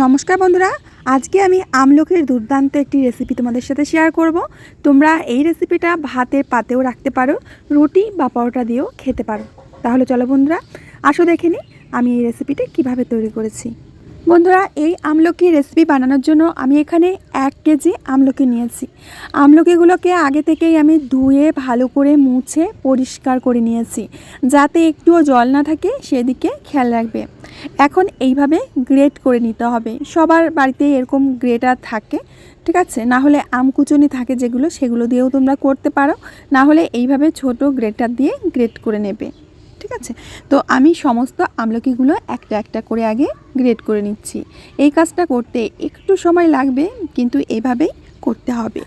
নমস্কার বন্ধুরা, আজকে আমি আমলকির দুর্দান্ত একটি রেসিপি তোমাদের সাথে শেয়ার করব। তোমরা এই রেসিপিটা ভাতের পাতেও রাখতে পারো, রুটি বা পরোটা দিয়েও খেতে পারো। তাহলে চলো বন্ধুরা, আসো দেখে নিই আমি এই রেসিপিটা কীভাবে তৈরি করেছি। বন্ধুরা, এই আমলকি রেসিপি বানানোর জন্য আমি এখানে এক কেজি আমলকি নিয়েছি। আমলকিগুলোকে আগে থেকেই আমি ধুয়ে, ভালো করে মুছে, পরিষ্কার করে নিয়েছি। যাতে একটুও জল না থাকে, সেদিকে খেয়াল রাখবে। এখন এইভাবে গ্রেট করে নিতে হবে। সবার বাড়িতে এরকম গ্রেটার থাকে, ঠিক আছে? না হলে আম কুচুনি থাকে যেগুলো, সেগুলো দিয়েও তোমরা করতে পারো। না হলে এইভাবে ছোট গ্রেটার দিয়ে গ্রেট করে নেবে, ঠিক আছে? তো আমি সমস্ত আমলকিগুলো একটা একটা করে আগে গ্রেড করে নিচ্ছি। এই কাজটা করতে একটু সময় লাগবে, কিন্তু এভাবেই করতে হবে।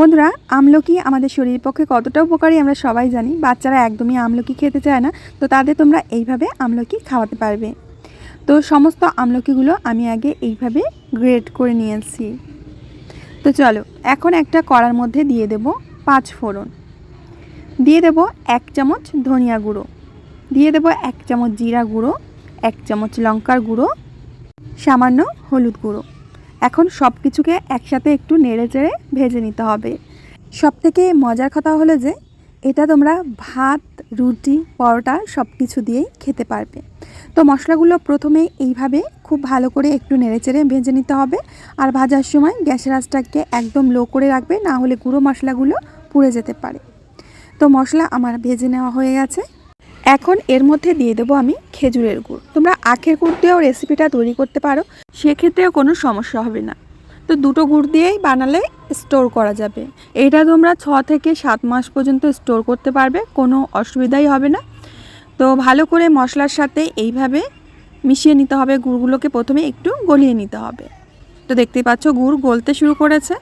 বন্ধুরা, আমলকি আমাদের শরীরের পক্ষে কতটা উপকারী আমরা সবাই জানি, বাচ্চারা একদমই আমলকি খেতে চায় না, তো তাদের তোমরা এইভাবে আমলকি খাওয়াতে পারবে। তো সমস্ত আমলকিগুলো আমি আগে এইভাবে গ্রেড করে নিয়েছি। তো চলো, এখন একটা কড়ার মধ্যে দিয়ে দেব পাঁচ ফোড়ন। দিয়ে দেব এক চামচ ধনিয়া গুঁড়ো। দিয়ে দেব এক চামচ জিরা গুঁড়ো, এক চামচ লঙ্কার গুঁড়ো, সামান্য হলুদ গুঁড়ো। এখন সব কিছুকে একসাথে একটু নেড়ে চেড়ে ভেজে নিতে হবে। সব থেকে মজার কথা হলো যে, এটা তোমরা ভাত, রুটি, পরোটা সব কিছু দিয়েই খেতে পারবে। তো মশলাগুলো প্রথমে এইভাবে খুব ভালো করে একটু নেড়েচেড়ে ভেজে নিতে হবে আর ভাজার সময় গ্যাসের আঁচটাকে একদম লো করে রাখবে, না হলে গুঁড়ো মশলাগুলো পুড়ে যেতে পারে। তো মশলা আমার ভেজে নেওয়া হয়ে গেছে। এখন এর মধ্যে দিয়ে দেবো আমি খেজুরের গুড়। তোমরা আখের গুড় দিয়েও রেসিপিটা তৈরি করতে পারো, সেক্ষেত্রেও কোনো সমস্যা হবে না। তো দুটো গুড় দিয়েই বানালে স্টোর করা যাবে। এটা তোমরা ছ থেকে সাত মাস পর্যন্ত স্টোর করতে পারবে, কোনো অসুবিধাই হবে না। তো ভালো করে মশলার সাথে এইভাবে মিশিয়ে নিতে হবে, গুড়গুলোকে প্রথমে একটু গলিয়ে নিতে হবে। তো দেখতেই পাচ্ছ গুড় গলতে শুরু করেছে।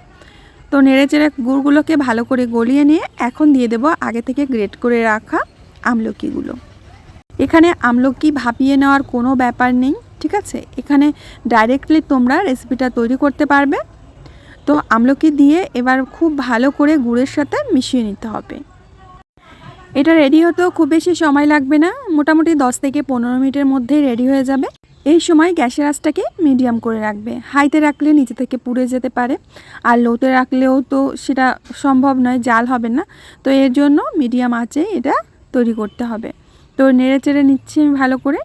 তো নেড়ে চেড়ে গুড়গুলোকে ভালো করে গলিয়ে নিয়ে এখন দিয়ে দেবো আগে থেকে গ্রেট করে রাখা আমলকিগুলো। এখানে আমলকি ভাপিয়ে নেওয়ার কোনো ব্যাপার নেই, ঠিক আছে? এখানে ডাইরেক্টলি তোমরা রেসিপিটা তৈরি করতে পারবে। তো আমলকি দিয়ে এবার খুব ভালো করে গুড়ের সাথে মিশিয়ে নিতে হবে। এটা রেডি হতেও খুব বেশি সময় লাগবে না, মোটামুটি দশ থেকে পনেরো মিনিটের মধ্যেই রেডি হয়ে যাবে। এই সময় গ্যাসের আঁচটাকে মিডিয়াম করে রাখবে। হাইতে রাখলে নিচে থেকে পুড়ে যেতে পারে, আর লোতে রাখলেও তো সেটা সম্ভব নয়, জাল হবে না। তো এর জন্য মিডিয়াম আঁচে এটা তৈরি করতে হবে। তো নেড়ে চেড়ে নিচ্ছি আমি ভালো করে।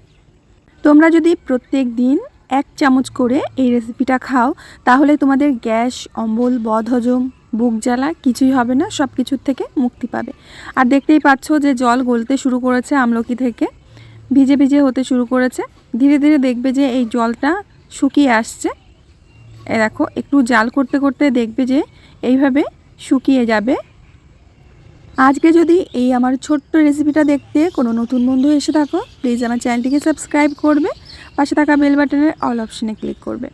তোমরা যদি প্রত্যেক দিন এক চামচ করে এই রেসিপিটা খাও, তাহলে তোমাদের গ্যাস, অম্বল, বদহজম, বুক জ্বালা কিছুই হবে না সব কিছুর থেকে মুক্তি পাবে। আর দেখতেই পাচ্ছ যে জল গলতে শুরু করেছে আমলকি থেকে। ভিজে ভিজে হতে শুরু করেছে। ধীরে ধীরে দেখবে যে এই জলটা শুকিয়ে আসছে। এ দেখো, একটু জাল করতে করতে দেখবে যে এইভাবে শুকিয়ে যাবে। আজকে যদি এই আমার ছোট্ট রেসিপিটা দেখতে কোনো নতুন বন্ধু এসে থাকো প্লিজ আমার চ্যানেলটিকে সাবস্ক্রাইব করবে। পাশে থাকা বেল বাটনের অল অপশনে ক্লিক করবে।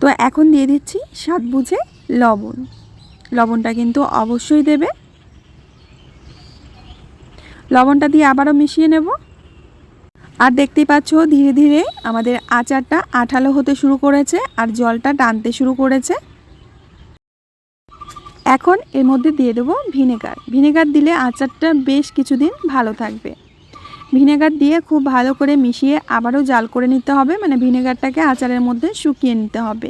তো এখন দিয়ে দিচ্ছি স্বাদ বুঝে লবণ। লবণটা কিন্তু অবশ্যই দেবে। লবণটা দিয়ে আবারও মিশিয়ে নেব। আর দেখতেই পাচ্ছ ধীরে ধীরে আমাদের আচারটা আঠালো হতে শুরু করেছে, আর জলটা টানতে শুরু করেছে। এখন এর মধ্যে দিয়ে দেবো ভিনেগার। ভিনেগার দিলে আচারটা বেশ কিছুদিন ভালো থাকবে। ভিনেগার দিয়ে খুব ভালো করে মিশিয়ে আবারও জাল করে নিতে হবে মানে ভিনেগারটাকে আচারের মধ্যে শুকিয়ে নিতে হবে।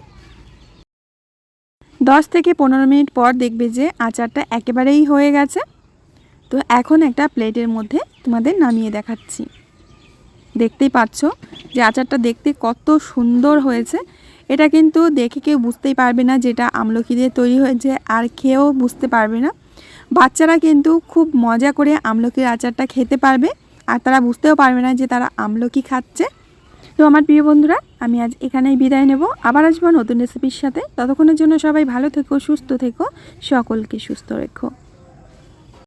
দশ থেকে পনেরো মিনিট পর দেখবে যে আচারটা একেবারেই হয়ে গেছে। তো এখন একটা প্লেটের মধ্যে তোমাদের নামিয়ে দেখাচ্ছি। দেখতেই পাচ্ছ যে আচারটা দেখতে কত সুন্দর হয়েছে। এটা কিন্তু দেখে কেউ বুঝতেই পারবে না যেটা আমলকি দিয়ে তৈরি হয়েছে, আর খেয়েও বুঝতে পারবে না। বাচ্চারা কিন্তু খুব মজা করে আমলকির আচারটা খেতে পারবে, আর তারা বুঝতেও পারবে না যে তারা আমলকি খাচ্ছে। তো আমার প্রিয় বন্ধুরা, আমি আজ এখানেই বিদায় নেব। আবার আসব নতুন রেসিপির সাথে। ততক্ষণের জন্য সবাই ভালো থেকো, সুস্থ থেকো, সকলকে সুস্থ রেখো।